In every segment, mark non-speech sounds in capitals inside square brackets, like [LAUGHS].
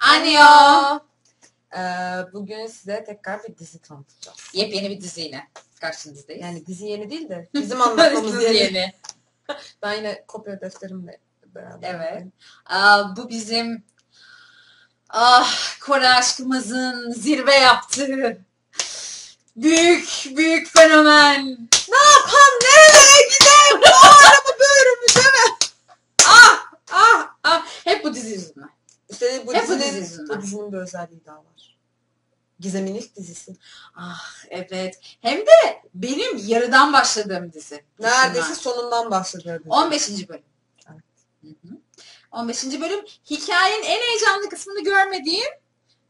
Anyo. Ee, bugün size tekrar bir dizi tanıtacağız. Yepyeni bir diziyle karşınızdayız. Yani dizi yeni değil de [LAUGHS] bizim anlatmamız yeni. yeni. [LAUGHS] Ben yine kopya defterimle beraber. Evet. Aa, bu bizim ah Kore aşkımızın zirve yaptığı büyük büyük fenomen. Ne yapam nereye gidelim? Bu araba böğrümü deme. Ah ah ah hep bu dizi yüzünden. İşte bu Hep bu dizinin, dizi yüzünden. bu dizinin bir özelliği daha var. Gizem'in ilk dizisi. Ah evet. Hem de benim yarıdan başladığım dizi. Neredeyse sonundan başladı. dizi. 15. bölüm. Evet. Hı hı. 15. bölüm hikayenin en heyecanlı kısmını görmediğim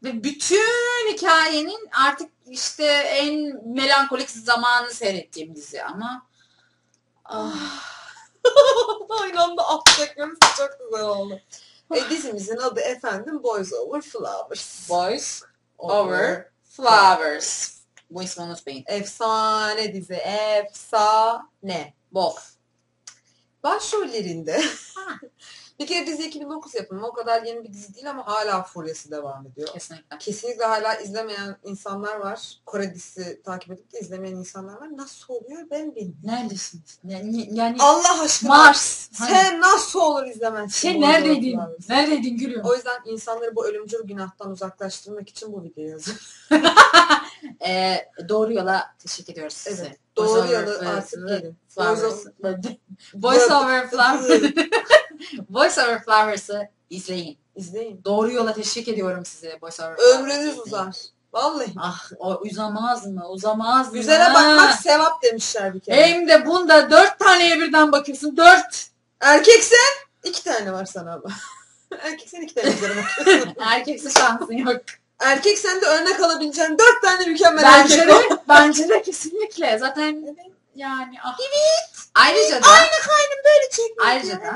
ve bütün hikayenin artık işte en melankolik zamanı seyrettiğim dizi ama ah, [LAUGHS] Aynı anda çekmemiz çok güzel oldu. [LAUGHS] E, dizimizin adı efendim Boys Over Flowers. Boys Over Flowers. Bu ismi unutmayın. Efsane dizi. Efsane. Bol. Başrollerinde. [LAUGHS] Bir kere dizi 2009 yapımı. O kadar yeni bir dizi değil ama hala furyası devam ediyor. Kesinlikle. Kesinlikle hala izlemeyen insanlar var. Kore dizisi takip edip de izlemeyen insanlar var. Nasıl oluyor ben bilmiyorum. Neredesiniz? Yani, yani Allah aşkına. Mars. Hani, Sen nasıl olur izlemezsin? şey neredeydin? Neredeydin gülüm? O yüzden insanları bu ölümcül günahtan uzaklaştırmak için bu videoyu yazıyorum. [LAUGHS] Ee, doğru yola teşekkür ediyoruz size. Evet. Doğru over artık gelin. [LAUGHS] Voice over Flowers. [LAUGHS] Voice over Flowers'ı izleyin. İzleyin. Doğru yola teşvik ediyorum size. Voice over Ömrünüz Flowers'ı uzar. Vallahi. Ah o uzamaz mı? Uzamaz mı? Güzele bakmak sevap demişler bir kere. Hem de bunda dört taneye birden bakıyorsun. Dört. Erkeksen iki tane var sana ama. [LAUGHS] Erkeksen iki tane üzerine bakıyorsun. [LAUGHS] Erkeksi şansın yok. Erkeksen de örnek alabileceğin dört tane mükemmel bence erkek de, var. bence de kesinlikle. Zaten yani ah. Ayrıca da kaynım böyle çekmek Ayrıca da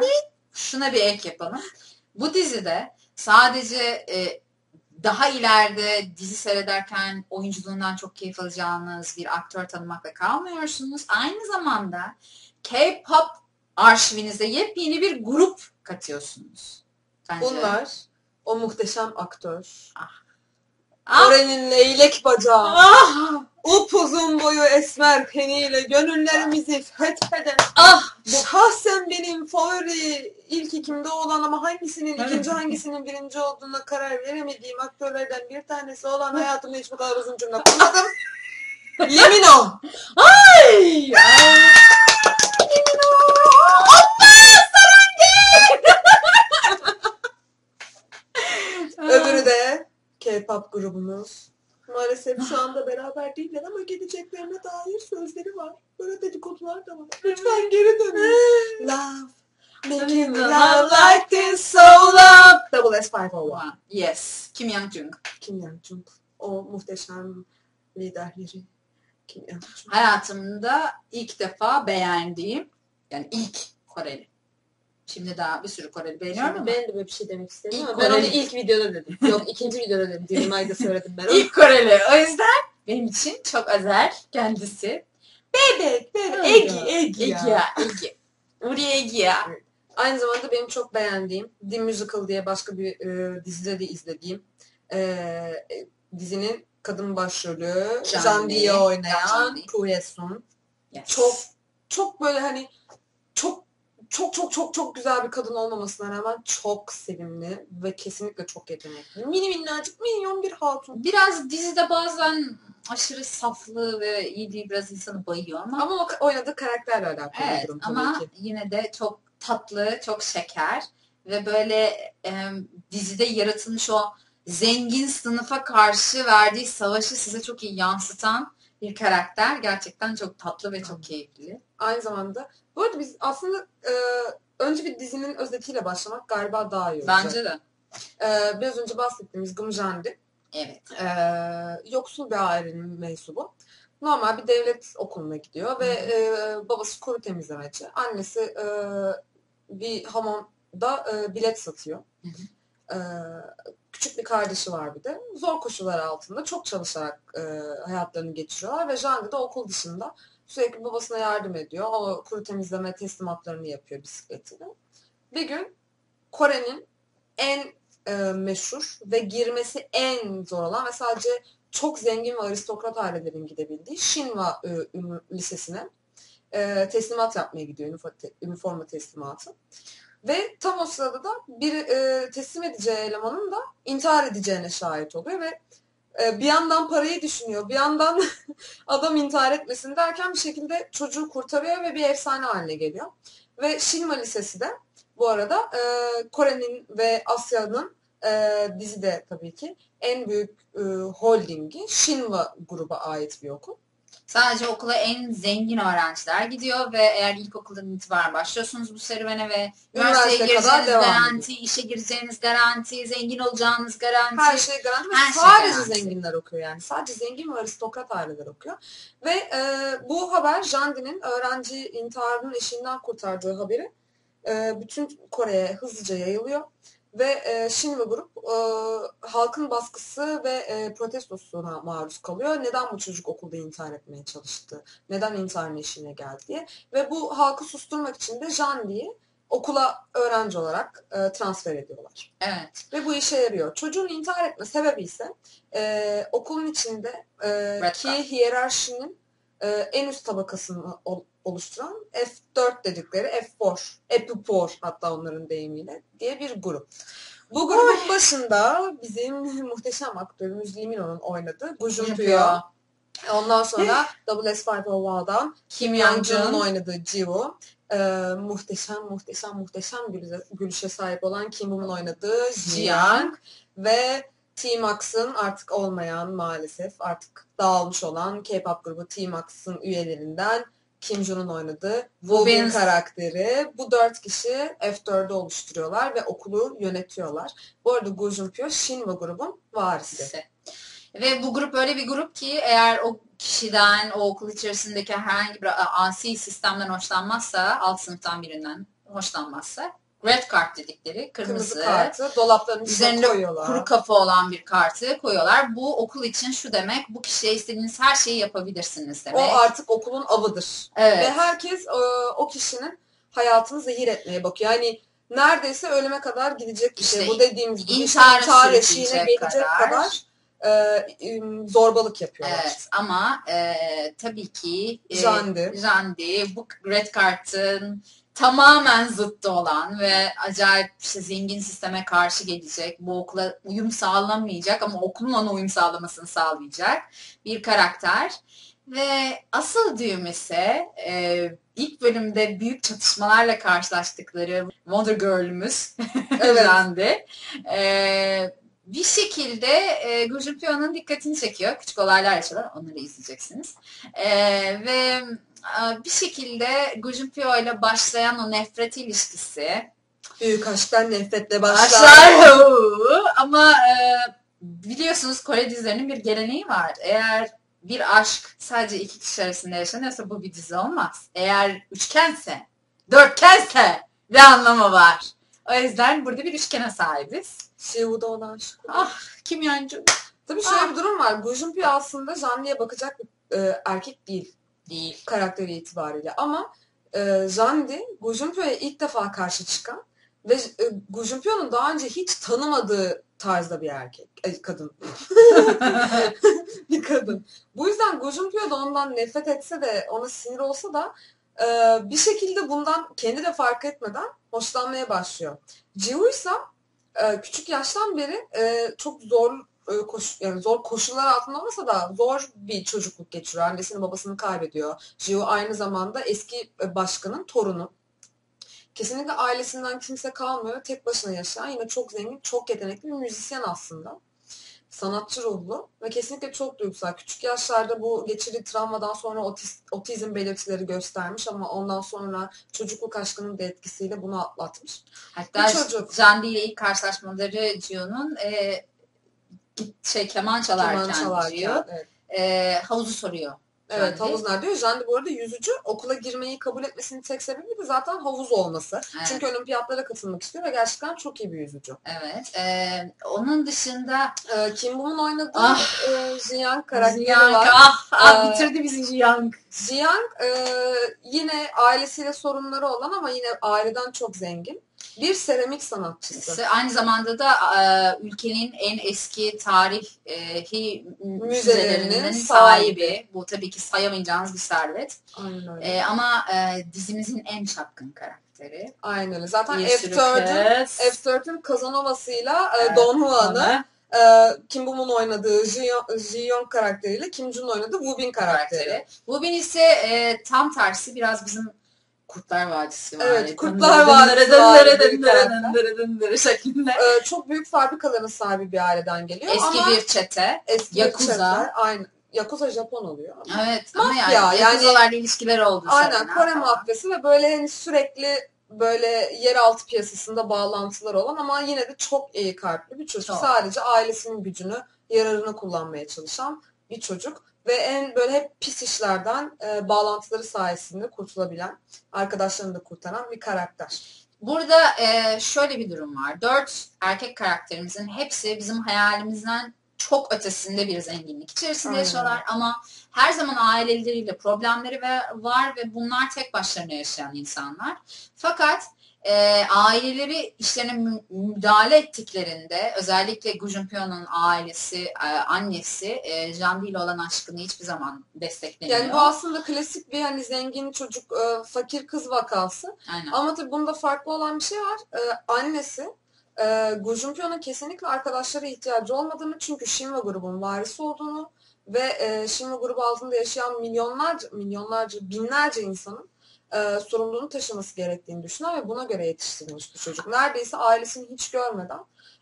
şuna bir ek yapalım. Bu dizide sadece e, daha ileride dizi seyrederken oyunculuğundan çok keyif alacağınız bir aktör tanımakla kalmıyorsunuz. Aynı zamanda K-pop arşivinize yepyeni bir grup katıyorsunuz. Bence. Bunlar o muhteşem aktör. Ah, Kore'nin leylek bacağı. ah, Upuzun boyu esmer peniyle gönüllerimizi fetheden. ah, Şahsen benim favori ilk ikimde olan ama hangisinin Evet. ikinci hangisinin birinci olduğuna karar veremediğim aktörlerden bir tanesi olan hayatımda hiç bu kadar uzun cümle kurmadım. [LAUGHS] Yemin ol. Ay, ay. K-pop grubumuz. Maalesef şu anda beraber değiller ama geleceklerine dair sözleri var. Böyle dedikodular da var. Lütfen geri dönün. Love. Making love like this so love. Double S501. Yes. Kim Young Jung. Kim Yang-jung. O muhteşem liderleri. Kim Yang-jung. Hayatımda ilk defa beğendiğim yani ilk Koreli. Şimdi daha bir sürü Koreli beğeniyorum Şimdi ama ben de böyle bir şey demek istedim İlk ama ben onu Koreli. ilk videoda dedim. [LAUGHS] Yok ikinci videoda dedim. Dilim ayda söyledim ben onu. ilk Koreli. O yüzden benim için çok özel kendisi. Bebek, bebek. Egi, Egi Egi ya. Egi. Uri Egi ya. Aynı zamanda benim çok beğendiğim The Musical diye başka bir e, dizide de izlediğim e, e, dizinin kadın başrolü Jean. Diye oynayan Jean Lee. Koo Ye-sun. Yes. Çok çok böyle hani çok çok çok çok çok güzel bir kadın olmamasına rağmen çok sevimli ve kesinlikle çok yetenekli. Mini minnacık minyon bir hatun. Biraz dizide bazen aşırı saflı ve iyi değil biraz insanı bayıyor ama Ama o oynadığı karakterle alakalı bir Evet durum tabii ama ki. yine de çok tatlı, çok şeker ve böyle e, dizide yaratılmış o zengin sınıfa karşı verdiği savaşı size çok iyi yansıtan bir karakter. Gerçekten çok tatlı ve çok keyifli. Aynı zamanda bu arada biz aslında e, önce bir dizinin özetiyle başlamak galiba daha iyi olacak. Bence de. Ee, biraz önce bahsettiğimiz Gımjandi Evet. ee, yoksul bir ailenin mensubu. Normal bir devlet okuluna gidiyor ve Hı e, babası kuru temizlemeci. Annesi e, bir hamamda e, bilet satıyor. Hı Küçük bir kardeşi var bir de. Zor koşullar altında çok çalışarak hayatlarını geçiriyorlar ve Jandi de okul dışında sürekli babasına yardım ediyor. O kuru temizleme teslimatlarını yapıyor bisikletiyle. Bir gün Kore'nin en meşhur ve girmesi en zor olan ve sadece çok zengin ve aristokrat ailelerin gidebildiği Shinwa e, Lisesi'ne teslimat yapmaya gidiyor, üniforma teslimatı. Ve tam o sırada da bir e, teslim edeceği elemanın da intihar edeceğine şahit oluyor ve e, bir yandan parayı düşünüyor, bir yandan [LAUGHS] adam intihar etmesin derken bir şekilde çocuğu kurtarıyor ve bir efsane haline geliyor. Ve Shinwa Lisesi de bu arada e, Kore'nin ve Asya'nın e, dizide tabii ki en büyük e, holdingi Shinwa gruba ait bir okul. Sadece okula en zengin öğrenciler gidiyor ve eğer ilkokuldan itibaren başlıyorsunuz bu serüvene ve üniversiteye gireceğiniz garanti, işe gireceğiniz garanti, zengin olacağınız garanti. Her şey garanti Her şey sadece garanti. zenginler okuyor yani. Sadece zengin ve aristokrat aileler okuyor. Ve e, bu haber Jandi'nin öğrenci intiharının eşiğinden kurtardığı haberi e, bütün Kore'ye hızlıca yayılıyor. Ve e, Shinwa grup e, halkın baskısı ve e, protestosuna maruz kalıyor. Neden bu çocuk okulda intihar etmeye çalıştı? Neden intiharın eşiğine geldi diye. Ve bu halkı susturmak için de Jandi'yi okula öğrenci olarak e, transfer ediyorlar. Evet. Ve bu işe yarıyor. Çocuğun intihar etme sebebi ise e, okulun içinde e, Red ki hiyerarşinin e, en üst tabakasını ol- oluşturan F4 dedikleri F4, Epipor hatta onların deyimiyle diye bir grup. Bu grubun başında bizim [LAUGHS] muhteşem aktörümüz Lee Min-ho'nun oynadığı Gu Jun Yapıyor. Ondan sonra WS501'dan Kim Kim Young Jun'un Young-jun. oynadığı Jiwoo. Ee, muhteşem muhteşem muhteşem gülüşe, gülüşe sahip olan Kim Bum'un oynadığı Jiyoung ve T-Max'ın artık olmayan maalesef artık dağılmış olan K-pop grubu T-Max'ın üyelerinden Kim Jun'un oynadığı Bin- karakteri. Bu dört kişi F4'ü oluşturuyorlar ve okulu yönetiyorlar. Bu arada Gu Junpyo Shinwa grubun varisi. Ve bu grup öyle bir grup ki eğer o kişiden, o okul içerisindeki herhangi bir asi sistemden hoşlanmazsa, alt sınıftan birinden hoşlanmazsa, red card dedikleri kırmızı, Kırmızı kartı dolapların üzerinde koyuyorlar. kuru kafa olan bir kartı koyuyorlar. Bu okul için şu demek, bu kişiye istediğiniz her şeyi yapabilirsiniz O demek. artık okulun avıdır. evet. Ve herkes e, o kişinin hayatını zehir etmeye bakıyor. Yani neredeyse ölüme kadar gidecek bir şey. İşte Bu dediğimiz gibi intihar eşiğine gelecek kadar. kadar, e, zorbalık yapıyorlar. Evet ama e, tabii ki e, Jandi. Jandi bu red kartın tamamen zıttı olan ve acayip işte zengin sisteme karşı gelecek, bu okula uyum sağlamayacak ama okulun ona uyum sağlamasını sağlayacak bir karakter. Ve asıl düğüm ise e, ilk bölümde büyük çatışmalarla karşılaştıkları Wonder Girl'ümüz Evet. [LAUGHS] Jandi. E, bir şekilde e, Gu Junpyo'nun dikkatini çekiyor. Küçük olaylar yaşıyorlar. Onları izleyeceksiniz. E, ve e, bir şekilde Gu Junpyo ile başlayan o nefret ilişkisi Büyük aşktan nefretle başlar. başlar. Ama e, biliyorsunuz Kore dizilerinin bir geleneği var. Eğer bir aşk sadece iki kişi arasında yaşanıyorsa bu bir dizi olmaz. Eğer üçgense, dörtgense bir anlamı var. O yüzden burada bir üçgene sahibiz. Şivu'da olan aşk. Ah Kim Yeon-jun Tabii şöyle Ah. bir durum var. Gu Junpyo aslında Jandi'ye bakacak bir e, erkek değil. değil. karakteri itibariyle. Ama e, Jandi Gu Junpyo'ya ilk defa karşı çıkan ve e, Gu Junpyo'nun daha önce hiç tanımadığı tarzda bir erkek, e, kadın. [LAUGHS] [LAUGHS] bir kadın. Bu yüzden Gu Junpyo da ondan nefret etse de ona sinir olsa da e, bir şekilde bundan kendi de fark etmeden hoşlanmaya başlıyor. Jiwoo ise e, küçük yaştan beri e, çok zor e, koş, yani zor koşullar altında olmasa da zor bir çocukluk geçiriyor. Annesini babasını kaybediyor. Jiwoo aynı zamanda eski e, başkanın torunu. Kesinlikle ailesinden kimse kalmıyor. Tek başına yaşayan yine çok zengin, çok yetenekli bir müzisyen aslında. Sanatçı ruhlu ve kesinlikle çok duygusal. Küçük yaşlarda bu geçirdiği travmadan sonra otiz, otizm belirtileri göstermiş ama ondan sonra çocukluk aşkının da etkisiyle bunu atlatmış. Hatta çocuk. Jandi ile ilk karşılaşmaları Jio'nun e, şey keman çalarken, Keman çalarken. Jio, Evet. e, havuzu soruyor. Evet havuz nerede. Jandi bu arada yüzücü. Okula girmeyi kabul etmesinin tek sebebi de zaten havuz olması. Evet. Çünkü olimpiyatlara katılmak istiyor ve gerçekten çok iyi bir yüzücü. Evet. E, onun dışında Ee, Kim Bum'un oynadığı Ah. e, Jiang karakteri Jiang, var. ah, ah, Ee, bitirdi bizi Jiang. Jiang e, yine ailesiyle sorunları olan ama yine aileden çok zengin. Bir seramik sanatçısı. Aynı zamanda da e, ülkenin en eski tarihi müzelerinin sahibi. sahibi. Bu tabii ki sayamayacağınız bir servet. Aynen öyle. E, ama e, dizimizin en çapkın karakteri. Aynen öyle. Zaten Bir sürü F4'ün kız. F4'ün Casanova'sıyla e, Evet, Don Juan'ı, e, Kim Bum'un oynadığı Ji Ji Young karakteriyle Kim Jun'un oynadığı Woo Bin karakteri. karakteri. Bubin ise e, tam tersi biraz bizim Kurtlar Vadisi var. Evet, Kurtlar Vadisi var bir şeklinde. E, çok büyük fabrikaların sahibi bir aileden geliyor Eski ama bir çete. eski Yakuza. çetler, Aynı. Yakuza Japon oluyor. Evet ama Mafya, yani, yani- Yakuzalarla ilişkiler oldu. Aynen Kore falan. mafyası ve böyle hani sürekli böyle yeraltı piyasasında bağlantılar olan ama yine de çok iyi kalpli bir çocuk. Çok. Sadece ailesinin gücünü yararına kullanmaya çalışan bir çocuk ve en böyle hep pis işlerden e, bağlantıları sayesinde kurtulabilen, arkadaşlarını da kurtaran bir karakter. Burada e, şöyle bir durum var. Dört erkek karakterimizin hepsi bizim hayalimizden çok ötesinde bir zenginlik içerisinde Aynen. yaşıyorlar ama her zaman aileleriyle problemleri ve var ve bunlar tek başlarına yaşayan insanlar. Fakat e, aileleri işlerine mü- müdahale ettiklerinde özellikle Gu Junpyo'nun ailesi, e, annesi e, Jandi ile olan aşkını hiçbir zaman desteklemiyor. Yani bu aslında klasik bir hani zengin çocuk, e, fakir kız vakası. Aynen. Ama tabii bunda farklı olan bir şey var. Ee, annesi e, Gu Junpyo'nun kesinlikle arkadaşlara ihtiyacı olmadığını çünkü Shinwa grubun varisi olduğunu ve e, Shinwa grubu altında yaşayan milyonlarca, milyonlarca, binlerce insanın e, sorumluluğunu taşıması gerektiğini düşünen ve buna göre yetiştirilmiş bir çocuk. Neredeyse ailesini hiç görmeden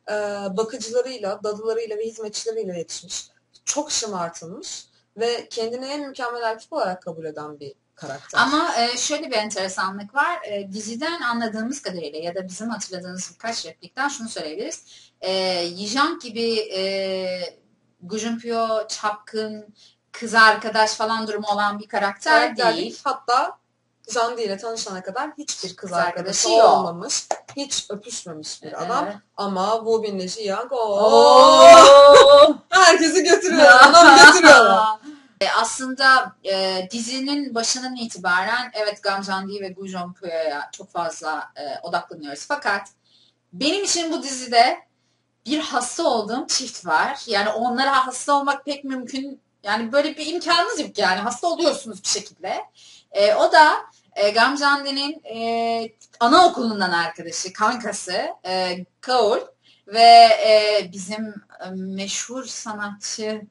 e, bakıcılarıyla, dadılarıyla ve hizmetçileriyle yetişmiş. Çok şımartılmış ve kendini en mükemmel erkek olarak kabul eden bir karakter. Ama e, şöyle bir enteresanlık var. E, diziden anladığımız kadarıyla ya da bizim hatırladığımız birkaç replikten şunu söyleyebiliriz. E, Yijang gibi e, Gu Junpyo, çapkın, kız arkadaş falan durumu olan bir karakter karakter değil. Hatta Jandi ile tanışana kadar hiçbir kız, arkadaşı, yok. olmamış. Hiç öpüşmemiş bir adam. Evet. Ama Wu Bin ile Jiang o herkesi götürüyor. Adam götürüyorlar. [LAUGHS] E, Aslında e, dizinin başından itibaren evet Gamjandi ve Gu Junpyo'ya çok fazla e, odaklanıyoruz. Fakat benim için bu dizide bir hasta olduğum çift var. Yani onlara hasta olmak pek mümkün. Yani böyle bir imkanınız yok yani. Hasta oluyorsunuz bir şekilde. E, o da e, Gamjandi'nin e, anaokulundan arkadaşı, kankası e, Kaul ve e, bizim e, meşhur sanatçı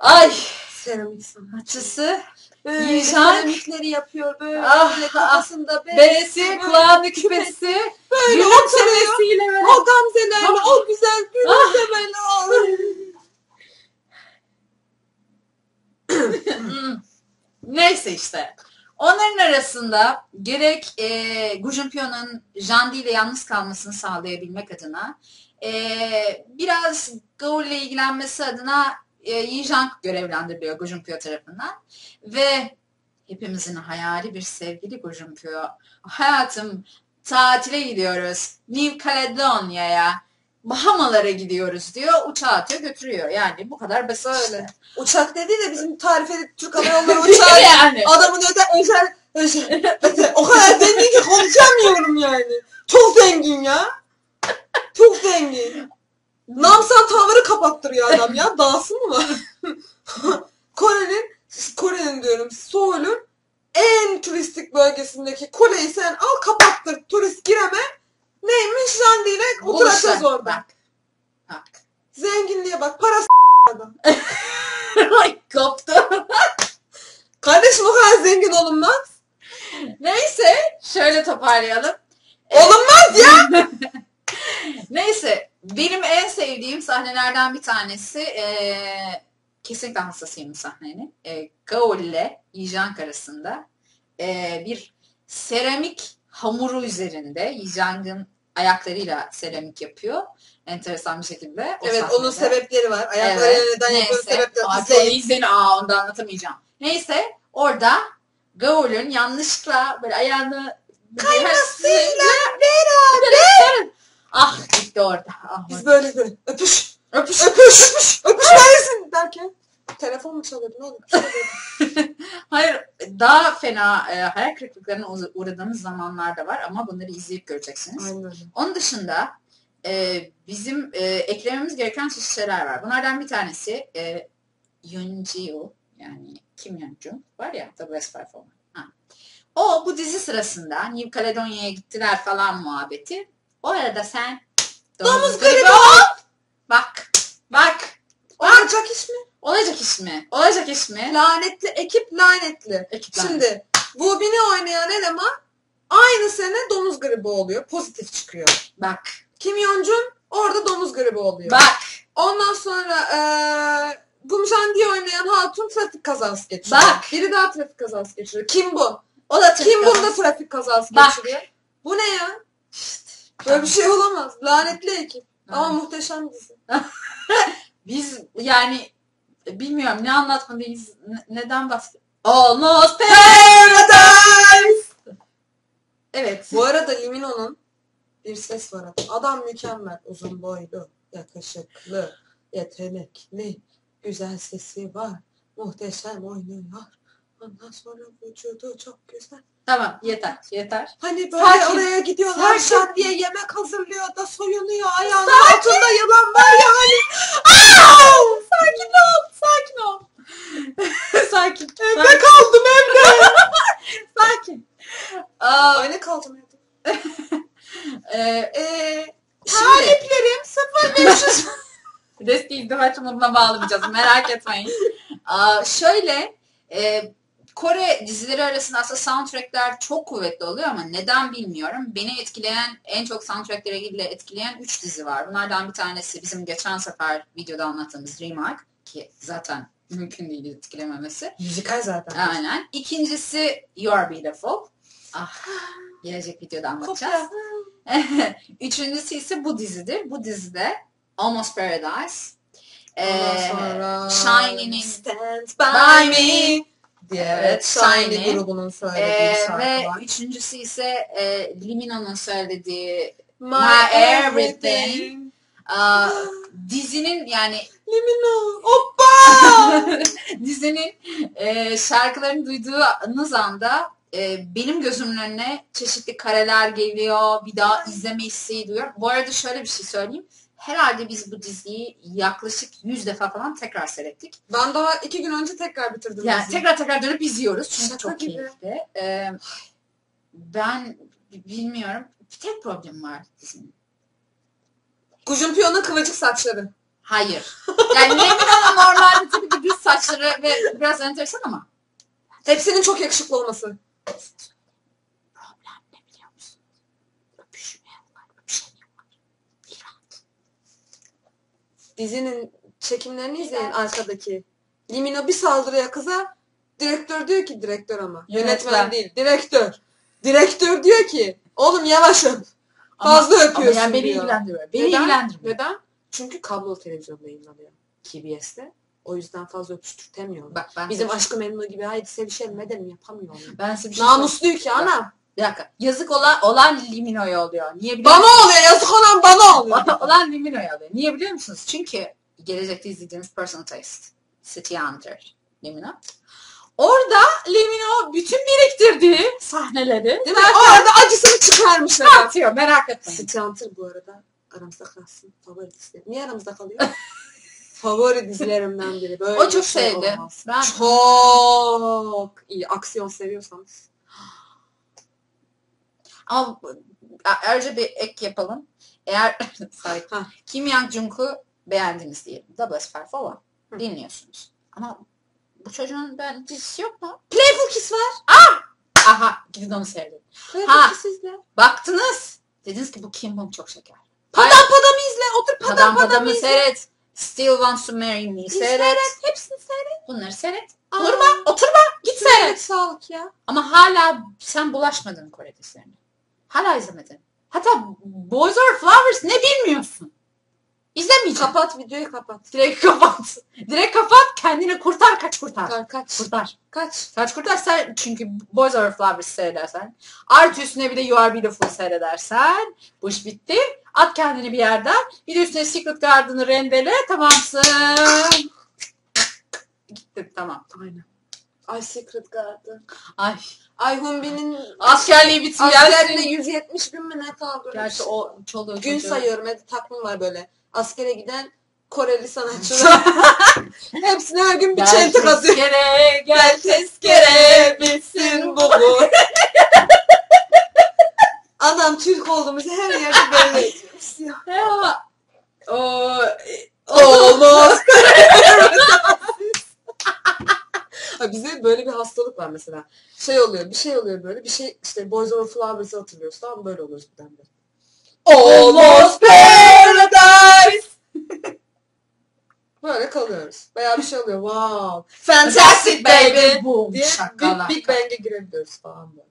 Ay Seramik sanatçı. sanatçısı Böyle Jiang. seramikleri yapıyor böyle Ah, kafasında B'si, böyle kulağında küpesi, böyle oturuyor. böyle. O gamzelerle o güzel Ah. Neyse işte. Onların arasında gerek e, Gu Junpyo'nun Jandi ile yalnız kalmasını sağlayabilmek adına e, biraz Gaul ile ilgilenmesi adına e, Yi Jang görevlendiriliyor Gu Junpyo tarafından. Ve hepimizin hayali bir sevgili Gu Junpyo. Hayatım tatile gidiyoruz. New Caledonia'ya. Bahamalara gidiyoruz diyor. Uçağa atıyor götürüyor. Yani bu kadar basit işte. Uçak dediği de bizim tarif edip Türk Hava Yolları [LAUGHS] uçağı yani. Adamın öte özel, özel, [LAUGHS] o kadar zengin ki konuşamıyorum yani. Çok zengin ya. Çok zengin. Namsan Tower'ı kapattırıyor adam ya. Dağısı mı var? [LAUGHS] Kore'nin, Kore'nin diyorum Seul'ün en turistik bölgesindeki kuleyi sen al kapattır. Turist gireme. Neymiş Jandi ile oturacağız orada. Bak. Bak. Zenginliğe bak. Parası adam. [LAUGHS] Ay koptu. [LAUGHS] Kardeşim o kadar zengin olunmaz. Neyse şöyle toparlayalım. Olunmaz ya. [LAUGHS] Neyse benim en sevdiğim sahnelerden bir tanesi eee kesinlikle hassasıyım sahnenin. E, Gaol ile Yijang arasında eee, bir seramik hamuru üzerinde Yijang'ın ayaklarıyla seramik yapıyor. Enteresan bir şekilde. o Evet sahnede. onun sebepleri var. Ayakları Evet, neden yapıyor Neyse. sebepleri. Çok izleyin. Aa, onu da anlatamayacağım. Neyse orada Gaul'ün yanlışlıkla böyle ayağını Kaymasıyla beraber ah gitti orada. Ah, Biz böyle böyle öpüş öpüş. öpüş öpüş öpüş neresin derken Telefon mu çalıyordu? Ne oldu? Şey. [LAUGHS] Hayır daha fena e, hayal kırıklıklarına uğra- uğradığımız zamanlar da var ama bunları izleyip göreceksiniz. Aynen. Onun dışında e, bizim e, eklememiz gereken şeyler var. Bunlardan bir tanesi e, Ji-woo yani Kim Yeon-jun var ya The Best Performer. Ha. O bu dizi sırasında New Caledonia'ya gittiler falan muhabbeti. O arada sen Domuz gribi gribi ol. Bak. Bak. Olacak iş mi? Olacak iş mi? Olacak iş mi? Lanetli ekip lanetli. Ekipler. Şimdi bu Bini oynayan eleman aynı sene domuz gribi oluyor. Pozitif çıkıyor. Bak. Kim Yeon-jun orada domuz gribi oluyor. Bak. Ondan sonra eee Gumjan diye oynayan hatun trafik kazası geçiriyor. Bak. Biri daha trafik kazası geçiriyor. Kim bu? O da Kim tıpkı- burada trafik kazası Bak. geçiriyor? Bu ne ya? Böyle bir şey olamaz. Lanetli ekip. Ama muhteşem dizi. [LAUGHS] Biz yani bilmiyorum ne anlatmalıyız, ne- neden bahsediyoruz? Almost Paradise! Evet. Bu arada Limino'nun bir ses var. Adam mükemmel. Uzun boylu, yakışıklı, yetenekli, güzel sesi var. Muhteşem oynuyor. Ondan sonra vücudu çok güzel. Tamam yeter yeter. Hani böyle Sakin. oraya gidiyorlar Sakin. şat diye yemek hazırlıyor da soyunuyor. Ayağının altında yılan var ya hani. Sakin sakin ol. [LAUGHS] sakin. Evde sakin. kaldım evde. [LAUGHS] sakin. Aa, Aynı kaldım evde. [LAUGHS] e, Eee Şimdi- taliplerim 0500. Risk iltifaç buna bağlamayacağız. Merak etmeyin. Aa, şöyle e, Kore dizileri arasında aslında soundtrackler çok kuvvetli oluyor ama neden bilmiyorum. Beni etkileyen, en çok soundtracklere ilgili etkileyen 3 dizi var. Bunlardan bir tanesi bizim geçen sefer videoda anlattığımız Dream Arc ki zaten mümkün değil etkilememesi. Müzikal zaten. Aynen. İkincisi You Are Beautiful. Ah, gelecek videoda anlatacağız. [LAUGHS] Üçüncüsü ise bu dizidir. Bu dizide Almost Paradise. Ondan Ee, sonra Shiny'nin Stand By Me. Diye Evet, Shiny, Shiny. grubunun söylediği Ee, şarkı ve var. üçüncüsü ise e, Limino'nun söylediği My, My Everything. Everything. Aa, dizinin yani Limino. Hoppa. [LAUGHS] dizinin e, şarkılarını duyduğunuz anda e, benim gözümün önüne çeşitli kareler geliyor. Bir daha izleme isteği duyuyorum. Bu arada şöyle bir şey söyleyeyim. Herhalde biz bu diziyi yaklaşık 100 defa falan tekrar seyrettik. ben daha iki gün önce tekrar bitirdim. Yani diziyi. tekrar tekrar dönüp izliyoruz. Çünkü Şaka çok gibi. keyifli. Ee, ben bilmiyorum. Bir tek problem var dizinin. Kujumpion'un kıvırcık saçları. Hayır. Yani Lemina'nın normalde tabii ki düz saçları ve biraz enteresan ama Hepsinin çok yakışıklı olması. problem ne biliyor musun? Öpüşmüyorlar, öpüşemiyorlar. İğrenç. Dizinin çekimlerini izleyin arkadaki. Limino bir saldırıya kıza direktör diyor ki direktör ama. Yönetmen. Yönetmen değil. Direktör. Direktör diyor ki oğlum yavaş öp. Ama- Fazla ama öpüyorsun yani beni diyor. ilgilendirmiyor. Beni Neden? ilgilendirmiyor. Neden? Çünkü kablolu televizyonda yayınlanıyor. KBS'te. O yüzden fazla öpüştürtemiyorlar. Bak ben Bizim aşkı memnu gibi haydi sevişelim edelim yapamıyor. onu. ben size bir şey. Namusluyum ki ana. Bir dakika. Yazık olan, olan Limino'ya oluyor. Niye biliyor Bana oluyor yazık olan bana oluyor. olan Limino'ya oluyor. Niye biliyor musunuz? Çünkü gelecekte izleyeceğiniz Personal Taste. City Hunter. Limino. Orada Limino bütün biriktirdiği sahneleri Değil mi? Orada acısını çıkarmışlar. atıyor. Merak etmeyin. Hunter bu arada aramızda kalsın. Favori dizilerim. Niye aramızda kalıyor? [LAUGHS] Favori dizilerimden biri. Böyle O çok şey sevdi. olmaz. Ben Çok iyi. Aksiyon seviyorsanız. ama ayrıca bir ek yapalım. Eğer [LAUGHS] sorry, Ha. Kim Young Jung'u beğendiniz diyelim. Double Spy falan Hı. dinliyorsunuz. Ama bu çocuğun ben dizisi yok mu? Playful Kiss var. Aha gidin onu seyredin. Playful Ha. Kiss izle. Baktınız. Dediniz ki bu Kim Bong çok şeker. Padam Padam'ı izle. Otur Padam Padam Padam'ı Padam'ı izle. seyret. Still Wants to Marry Me seyret. Seyret. Hepsini seyret. Bunları seyret. Aa. Durma, oturma, git seyret. Sağlık ya. Ama hala sen bulaşmadın Kore dizilerine. Hala izlemedin. Hatta Boys Over Flowers ne bilmiyorsun. İzlemeyeceğim. Kapat videoyu kapat. Direkt kapat. [LAUGHS] Direkt kapat. Kendini kurtar kaç kurtar. Kaç. Kaç. Kurtar. Kaç. Kaç kurtar sen çünkü Boys Over Flowers seyredersen. Artı üstüne bir de You Are Beautiful seyredersen. Bu iş bitti. At kendini bir yerden. Bir de üstüne Secret Garden'ı rendele. Tamamsın. Gitti tamam. Aynen. Ay Secret Garden. Ay. Ay Humbi'nin Askerliği bitmiyor. askerliğine 170 gün mü ne kaldı? Gerçi o çoluğu Gün çocuğu- sayıyorum. Hadi takvim var böyle. Askere giden Koreli sanatçılar. [LAUGHS] Hepsine her gün bir Gel çentik atıyor. tezkere, gel tezkere bitsin bu bu. [LAUGHS] Adam Türk olduğumuzu her yerde belli ediyoruz. Ya. O, Olmaz. [LAUGHS] Bize böyle bir hastalık var mesela. Şey oluyor, bir şey oluyor böyle. Bir şey işte Boys Over Flowers'ı hatırlıyoruz. Tamam? Böyle oluyoruz birdenbire. Almost paradise. Böyle kalıyoruz. Veya bir şey oluyor. Wow. Fantastic baby. Boom. Diye Şakalar. Big, Big Bang'e girebiliyoruz falan böyle.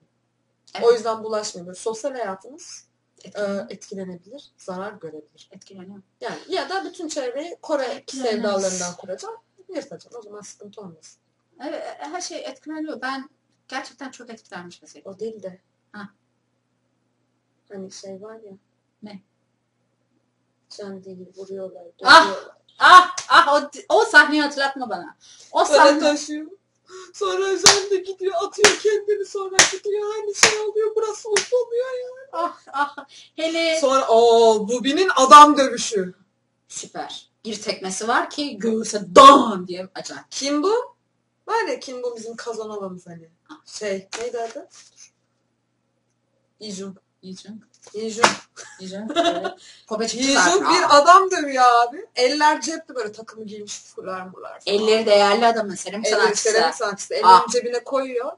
Evet. O yüzden bulaşmıyor. Böyle sosyal hayatımız e, Etkileniyor. etkilenebilir, zarar görebilir. Etkileniyor. Yani ya da bütün çevreyi Kore sevdalarından kuracağım. Yırtacağım. O zaman sıkıntı olmaz. Evet, her şey etkileniyor. Ben gerçekten çok etkilenmiş mesela. O değil de. Ha. Hani şey var ya. Ne? Can değil vuruyorlar. Ah! dövüyorlar. Ah ah o, o sahneyi hatırlatma bana. O sahne. taşıyor. Sonra Can de gidiyor atıyor kendini sonra gidiyor aynı şey oluyor burası oluyor ya. Ah ah. Hele Sonra o Bubi'nin adam dövüşü. süper. Bir tekmesi var ki göğüse dam diye acayip. Kim bu? Var ya kim bu bizim kazanovamız hani. Şey neydi adı? Yijun. Yiyeceğim. Yijun. Yiyeceğim. [LAUGHS] Evet. Çıkar. bir adam dövüyor abi. Eller cepte böyle takımı giymiş fular mular falan. Elleri değerli adamın serum Elleri sanatçısı. seramik sanatçısı. Ellerini Ah. cebine koyuyor.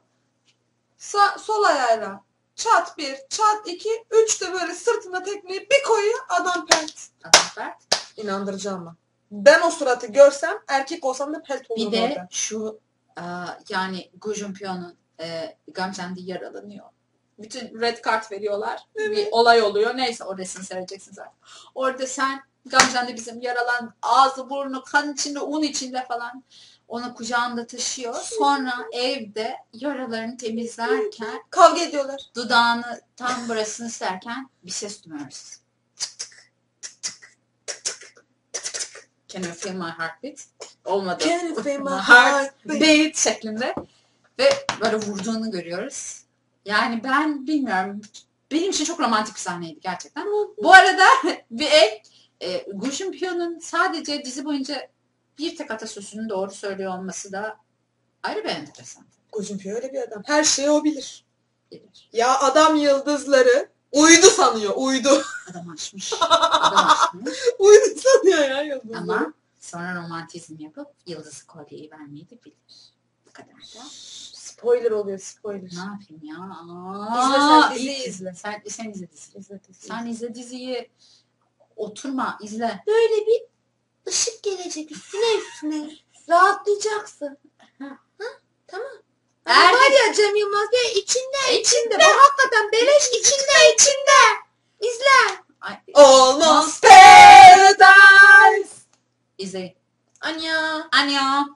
Sa sol ayağıyla çat bir, çat iki, üç de böyle sırtına tekmeyi bir koyuyor adam pelt. Adam Berk. İnandırıcı ama. Ben o suratı görsem erkek olsam da pelt olurum Bir de orada. şu e, yani Gu Junpyo'nun e, Gamzendi yaralanıyor. Bütün red kart veriyorlar. Bir olay oluyor. Neyse o resmi seyredeceksiniz artık. Orada sen Gamzendi bizim yaralan ağzı burnu kan içinde un içinde falan onu kucağında taşıyor. Sonra evde yaralarını temizlerken Kavga ediyorlar. dudağını tam burasını serken bir ses duyuyoruz. Can you feel my heartbeat? Olmadı. Can you feel my [LAUGHS] heartbeat? şeklinde. Ve böyle vurduğunu görüyoruz. Yani ben bilmiyorum. Benim için çok romantik bir sahneydi gerçekten. Bu arada [LAUGHS] bir ek, e, Gu Junpyo'nun sadece dizi boyunca bir tek atasözünü doğru söylüyor olması da ayrı bir enteresan. Gojunpyo öyle bir adam. Her şeyi o bilir. Bilir. Ya adam yıldızları uydu sanıyor. Uydu. Adam aşmış. [LAUGHS] Adam aşmış. uydu sanıyor ya yıldızları. Ama sonra romantizm yapıp yıldızı kolyeyi vermeyi de bilir. Bu kadar da. Spoiler oluyor spoiler. Ne yapayım ya? İzle sen Aa, diziyi iyi. izle. Sen, sen izle diziyi. İzle diziyi. Sen izle diziyi. Oturma izle. böyle bir ışık gelecek üstüne üstüne. Rahatlayacaksın. Ha? Tamam. Eğer- Eğer var ya Cem Yılmaz diye içinde içinde. Bu hakikaten beleş içinde içinde. İzle. Ay, Almost paradise. izleyin. Anya. Annyeong.